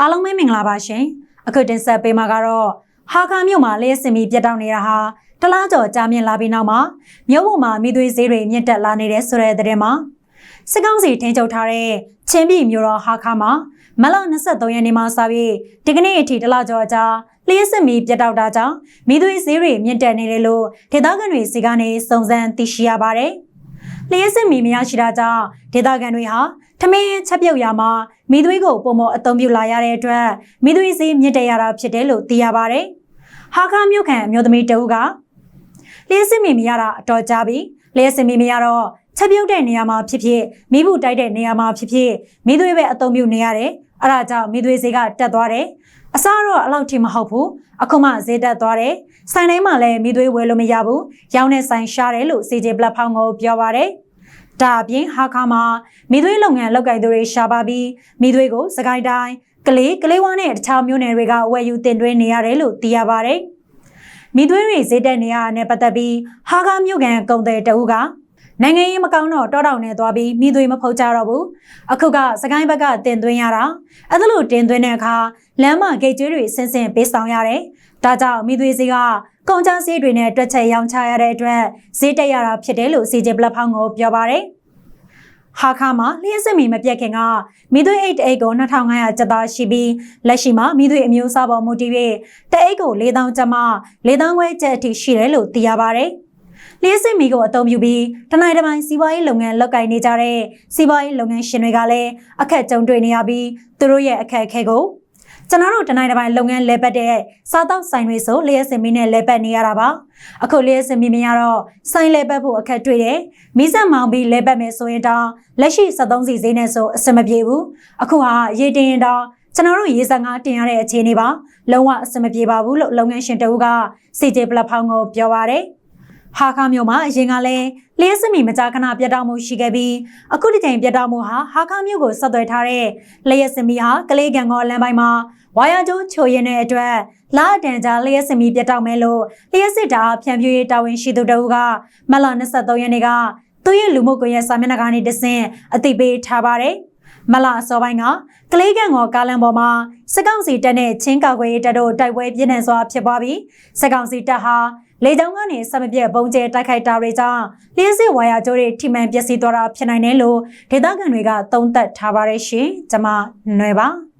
အားလုံးပဲမင်္ဂလာပါရှင်အခုတင်ဆက်ပေးမှာကတော့ဟာခါမြို့မှာလျှက်စင်ပြီးပြတ်တောက်နေတာဟာတလားကျော်ကြာမြင့်လာပြီးနောက်မှာမြို့ပေါ်မှာမိသွေးဈေးတွေမြင့်တက်လာနေတဲ့ဆိုတဲ့သတင်းမှာစစ်ကောင်စီထိန်းချုပ်ထားတဲ့ချင်းပြည်မြို့တော်ဟာခါမှာမလ23ရက်နေ့မှာစပြီးဒီကနေ့အထိတလားကျော်အကြာလျှက်စင်ပြီးပြတ်တောက်တာကြောင့်မိသွေးဈေးတွေမြင့်တက်နေတယ်လို့ဒေသခံတွေစီကနေစုံစမ်းသိရှိရပါတယ် လျှက်စင်မီမရရှိတာကြောင့်ဒေသခံတွေဟာထမင်းချက်ပြုတ်ရမှာမိသွေးကိုပုံမအသုံးပြုလာရတဲ့အတွက်မိသွေးဈေးမြင့်တက်ရတာဖြစ်တယ်လို့သိရပါတယ်။ဟာခါမြို့ခံအမျိုးသမီးတဦးကလျှက်စင်မီမရတာအတော်ကြာပြီလျှက်စင်မီမရတော့ချက်ပြုတ်တဲ့နေရာမှာဖြစ်ဖြစ်မိဘူးတိုက်တဲ့နေရာမှာဖြစ်ဖြစ်မိသွေးပဲအသုံးပြုနေရတယ်။အဲဒါကြောင့်မိသွေးဈေးကတက်သွားတယ်။ အစားတော့အလောက်ထိမဟုတ်ဘူးအခုမှဈေးတက်သွားတယ်။ဆိုင်တိုင်းမှာလည်းမိသွေးဝယ်လို့မရဘူး။ရောင်းတဲ့ဆိုင်ရှားတယ်လို့ CJ platform ကိုပြောပါတယ်။ဒါအပြင်ဟာခါမှာမိသွေးလုပ်ငန်းလုပ်ကိုင်သူတွေရှာပါပြီးမိသွေးကိုစကိုင်းတိုင်းကလေးကလေးဝါနဲ့တခြားမြို့နယ်တွေကဝယ်ယူတင်သွင်းနေရတယ်လို့သိရပါတယ်။မိသွေးတွေဈေးတက်နေရတာနဲ့ပတ်သက်ပြီးဟာခါမြို့ကန်ကုံတဲ့တအူးက နိုင်ငံရေးမကောင်းတော့တောတောင်နဲ့သွားပြီးမိသွေးမဖုတ်ကြတော့ဘူးအခုကစကိုင်းဘက်ကတင်သွင်းရတာအဲ့ဒါလို့တင်သွင်းတဲ့အခါလမ်းမဂိတ်ကျွေးတွေဆင်းဆင်းပေးဆောင်ရတယ်ဒါကြောင့်မိသွေးဈေးကကုန်ကျစရိတ်တွေနဲ့တွက်ချက်ရောင်းချရတဲ့အတွက်ဈေးတက်ရတာဖြစ်တယ်လို့ CJ platform ကိုပြောပါတယ်ဟာခါမှာလျှက်စစ်မီမပြတ်ခင်ကမိသွေးအိတ်အိတ်ကို2500ကျပ်သားရှိပြီးလက်ရှိမှာမိသွေးအမျိုးအစားပေါ်မူတည်ပြီးတအိတ်ကို4000ကျပ်မှ4000ခွဲကျပ်အထိရှိတယ်လို့သိရပါတယ်။ လျှက်စစ်မီကိုအသုံးပြုပြီးတနိုင်တစ်ပိုင်းစီးပွားရေးလုပ်ငန်းလုပ်ကိုင်နေကြတဲ့စီးပွားရေးလုပ်ငန်းရှင်တွေကလည်းအခက်ကြုံတွေ့နေရပြီးသူတို့ရဲ့အခက်အခဲကိုကျွန်တော်တို့တနိုင်တစ်ပိုင်းလုပ်ငန်းလဲပတ်တဲ့စားတောက်ဆိုင်တွေဆိုလျှက်စင်မီနဲ့လဲပတ်နေရတာပါအခုလျှက်စင်မီမရတော့ဆိုင်လဲပတ်ဖို့အခက်တွေ့တယ်မီးစက်မောင်ပြီးလဲပတ်မယ်ဆိုရင်တောင်လက်ရှိ73စီဈေးနဲ့ဆိုအဆင်မပြေဘူးအခုဟာရေတင်ရင်တောင်ကျွန်တော်တို့ရေစံငါတင်ရတဲ့အခြေအနေပါလုံးဝအဆင်မပြေပါဘူးလို့လုပ်ငန်းရှင်တဦးက CJ platform ကိုပြောပါတယ် ဟာခါမျိုးမှာအရင်ကလည်းလျှက်စမီမကြာခဏပြတ်တောက်မှုရှိခဲ့ပြီးအခုဒီချိန်ပြတ်တောက်မှုဟာဟာခါမျိုးကိုဆက်သွယ်ထားတဲ့လျှက်စမီဟာကလေးကန်ကောလမ်းပိုင်းမှာဝါယာကျိုးချိုရင်တဲ့အတွက်လာအတန်ကြာလျှက်စမီပြတ်တောက်မယ်လို့လျှက်စစ်တာဖြန့်ဖြူးရေးတာဝန်ရှိသူတဦးကမလ23ရက်နေ့ကသူ့ရဲ့လူမှုကွန်ရက်စာမျက်နှာကနေတဆင့်အသိပေးထားပါတယ်မလအစောပိုင်းကကလေးကန်ကောကားလန်ပေါ်မှာစက်ကောင်စီတပ်နဲ့ချင်းကောက်ွယ်တပ်တို့တိုက်ပွဲပြင်းထန်စွာဖြစ်ပွားပြီးစက်ကောင်စီတပ်ဟာ လေကြောင်းကနေစမပြက်ပုံကျဲတိုက်ခိုက်တာတွေကြောင့်လျှက်စစ်ဝါယာကျိုးတွေထိမှန်ပျက်စီးသွားတာဖြစ်နိုင်တယ်လို့ဒေသခံတွေကသုံးသပ်ထားပါတယ်ရှင်။ကျွန်မຫນွယ်ပါ။